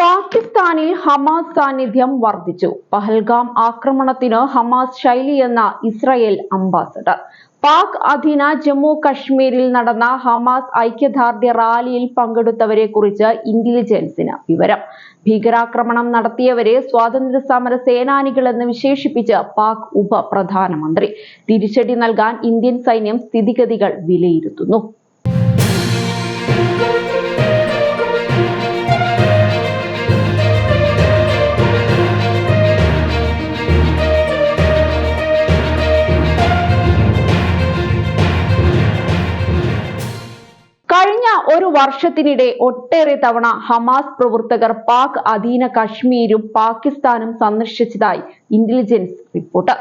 പാകിസ്ഥാനിൽ ഹമാസ് സാന്നിധ്യം വർദ്ധിച്ചു. പഹൽഗാം ആക്രമണത്തിന് ഹമാസ് ശൈലി എന്ന ഇസ്രയേൽ അംബാസഡർ. പാക് അധീന ജമ്മു കശ്മീരിൽ നടന്ന ഹമാസ് ഐക്യദാർഢ്യ റാലിയിൽ പങ്കെടുത്തവരെ കുറിച്ച് ഇന്റലിജൻസിന് വിവരം. ഭീകരാക്രമണം നടത്തിയവരെ സ്വാതന്ത്ര്യ സമര സേനാനികളെന്ന് വിശേഷിപ്പിച്ച് പാക് ഉപപ്രധാനമന്ത്രി. തിരിച്ചടി നൽകാൻ ഇന്ത്യൻ സൈന്യം സ്ഥിതിഗതികൾ വിലയിരുത്തുന്നു. വർഷത്തിനിടെ ഒട്ടേറെ തവണ ഹമാസ് പ്രവർത്തകർ പാക് അധീന കശ്മീരും പാകിസ്ഥാനും സന്ദർശിച്ചതായി ഇന്റലിജൻസ് റിപ്പോർട്ട്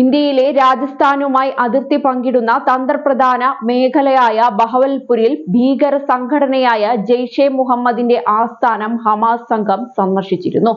ഇന്ത്യയിലെ രാജസ്ഥാനുമായി അതിർത്തി പങ്കിടുന്ന തന്ത്രപ്രധാന മേഖലയായ ബഹവൽപുരിൽ ഭീകര സംഘടനയായ ജെയ്ഷെ മുഹമ്മദിന്റെ ആസ്ഥാനം ഹമാസ് സംഘം സന്ദർശിച്ചിരുന്നു.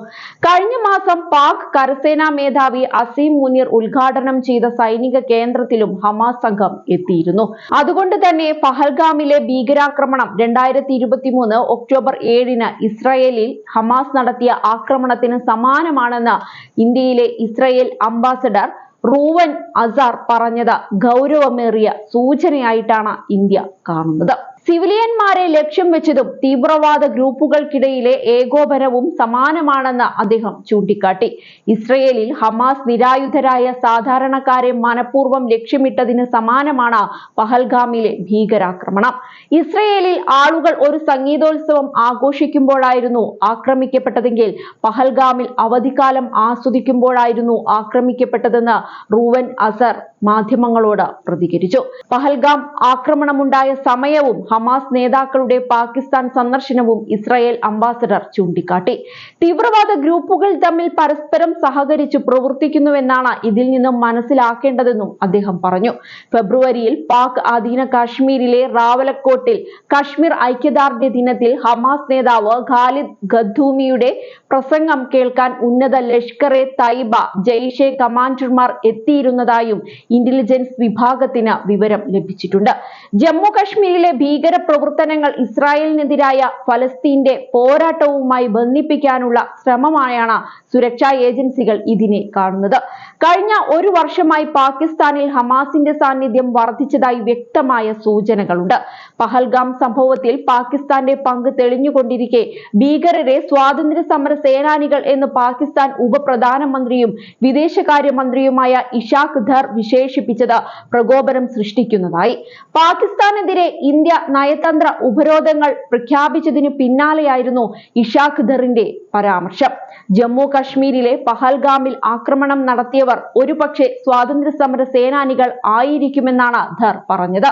കഴിഞ്ഞ മാസം പാക് കരസേനാ മേധാവി അസീം മുനീർ ഉദ്ഘാടനം ചെയ്ത സൈനിക കേന്ദ്രത്തിലും ഹമാസ് സംഘം എത്തിയിരുന്നു. അതുകൊണ്ട് തന്നെ പഹൽഗാമിലെ ഭീകരാക്രമണം രണ്ടായിരത്തി ഇരുപത്തിമൂന്ന് ഒക്ടോബർ ഏഴിന് ഇസ്രായേലിൽ ഹമാസ് നടത്തിയ ആക്രമണത്തിന് സമാനമാണെന്ന് ഇന്ത്യയിലെ ഇസ്രായേൽ അംബാസഡർ റൂവൻ അസാർ പറഞ്ഞത് ഗൗരവമേറിയ സൂചനയായിട്ടാണ് ഇന്ത്യ കാണുന്നത്. സിവിലിയന്മാരെ ലക്ഷ്യം വെച്ചതും തീവ്രവാദ ഗ്രൂപ്പുകൾക്കിടയിലെ ഏകോപനവും സമാനമാണെന്ന് അദ്ദേഹം ചൂണ്ടിക്കാട്ടി. ഇസ്രയേലിൽ ഹമാസ് നിരായുധരായ സാധാരണക്കാരെ മനഃപൂർവം ലക്ഷ്യമിട്ടതിന് സമാനമാണ് പഹൽഗാമിലെ ഭീകരാക്രമണം. ഇസ്രയേലിൽ ആളുകൾ ഒരു സംഗീതോത്സവം ആഘോഷിക്കുമ്പോഴായിരുന്നു ആക്രമിക്കപ്പെട്ടതെങ്കിൽ പഹൽഗാമിൽ അവധിക്കാലം ആസ്വദിക്കുമ്പോഴായിരുന്നു ആക്രമിക്കപ്പെട്ടതെന്ന് റൂവൻ അസർ മാധ്യമങ്ങളോട് പ്രതികരിച്ചു. പഹൽഗാം ആക്രമണമുണ്ടായ സമയവും ഹമാസ് നേതാക്കളുടെ പാകിസ്ഥാൻ സന്ദർശനവും ഇസ്രായേൽ അംബാസഡർ ചൂണ്ടിക്കാട്ടി. തീവ്രവാദ ഗ്രൂപ്പുകൾ തമ്മിൽ പരസ്പരം സഹകരിച്ചു പ്രവർത്തിക്കുന്നുവെന്നാണ് ഇതിൽ നിന്നും മനസ്സിലാക്കേണ്ടതെന്നും അദ്ദേഹം പറഞ്ഞു. ഫെബ്രുവരിയിൽ പാക് അധീന കാശ്മീരിലെ റാവലക്കോട്ടിൽ കാശ്മീർ ഐക്യദാർഢ്യ ദിനത്തിൽ ഹമാസ് നേതാവ് ഖാലിദ് ഖദ്ദൂമിയുടെ പ്രസംഗം കേൾക്കാൻ ഉന്നത ലഷ്കർ എ തൈബ ജയ്ഷെ കമാൻഡർമാർ എത്തിയിരുന്നതായും ഇന്റലിജൻസ് വിഭാഗത്തിന് വിവരം ലഭിച്ചിട്ടുണ്ട്. ജമ്മു കശ്മീരിലെ ഭീകര പ്രവർത്തനങ്ങൾ ഇസ്രായേലിനെതിരായ ഫലസ്തീന്റെ പോരാട്ടവുമായി ബന്ധിപ്പിക്കാനുള്ള ശ്രമമായാണ് സുരക്ഷാ ഏജൻസികൾ ഇതിനെ കാണുന്നത്. കഴിഞ്ഞ ഒരു വർഷമായി പാകിസ്ഥാനിൽ ഹമാസിന്റെ സാന്നിധ്യം വർദ്ധിച്ചതായി വ്യക്തമായ സൂചനകളുണ്ട്. പഹൽഗാം സംഭവത്തിൽ പാകിസ്ഥാന്റെ പങ്ക് തെളിഞ്ഞുകൊണ്ടിരിക്കെ ഭീകരരെ സ്വാതന്ത്ര്യ സമര സേനാനികൾ എന്ന് പാകിസ്ഥാൻ ഉപപ്രധാനമന്ത്രിയും വിദേശകാര്യമന്ത്രിയുമായ ഇഷാഖ് ധർ വിശേഷിപ്പിച്ചത് പ്രകോപനം സൃഷ്ടിക്കുന്നതായി. പാകിസ്ഥാനെതിരെ ഇന്ത്യ നയതന്ത്ര ഉപരോധങ്ങൾ പ്രഖ്യാപിച്ചതിനു പിന്നാലെയായിരുന്നു ഇഷാഖ് ധറിന്റെ പരാമർശം. ജമ്മു കശ്മീരിലെ പഹൽഗാമിൽ ആക്രമണം നടത്തിയവർ ഒരുപക്ഷെ സ്വാതന്ത്ര്യ സമര സേനാനികൾ ആയിരിക്കുമെന്നാണ് ധർ പറഞ്ഞത്.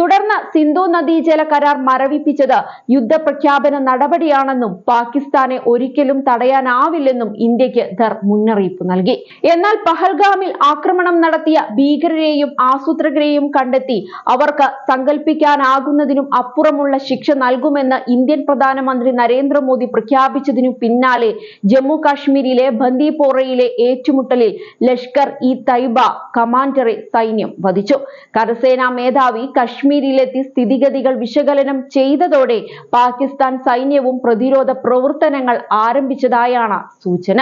തുടർന്ന് സിന്ധു നദീജല കരാർ മരവിപ്പിച്ചത് യുദ്ധപ്രഖ്യാപന നടപടിയാണെന്നും പാകിസ്ഥാനെ ഒരിക്കലും തടയാനാവില്ലെന്നും ഇന്ത്യയ്ക്ക് ധർ മുന്നറിയിപ്പ് നൽകി. എന്നാൽ പഹൽഗാമിൽ ആക്രമണം നടത്തിയ ഭീകരരെയും ആസൂത്രകരെയും കണ്ടെത്തി അവർക്ക് സങ്കല്പിക്കാനാകുന്നതിനും അപ്പുറമുള്ള ശിക്ഷ നൽകുമെന്ന് ഇന്ത്യൻ പ്രധാനമന്ത്രി നരേന്ദ്രമോദി പ്രഖ്യാപിച്ചതിനു പിന്നാലെ ജമ്മു കാശ്മീരിലെ ബന്ദിപ്പോറയിലെ ഏറ്റുമുട്ടലിൽ ലഷ്കർ ഇ തൈബ കമാൻഡറെ സൈന്യം വധിച്ചു. കരസേനാ മേധാവി കശ്മീരിലെത്തി സ്ഥിതിഗതികൾ വിശകലനം ചെയ്തതോടെ പാകിസ്ഥാൻ സൈന്യവും പ്രതിരോധ പ്രവർത്തനങ്ങൾ ആരംഭിച്ചതായാണ് സൂചന.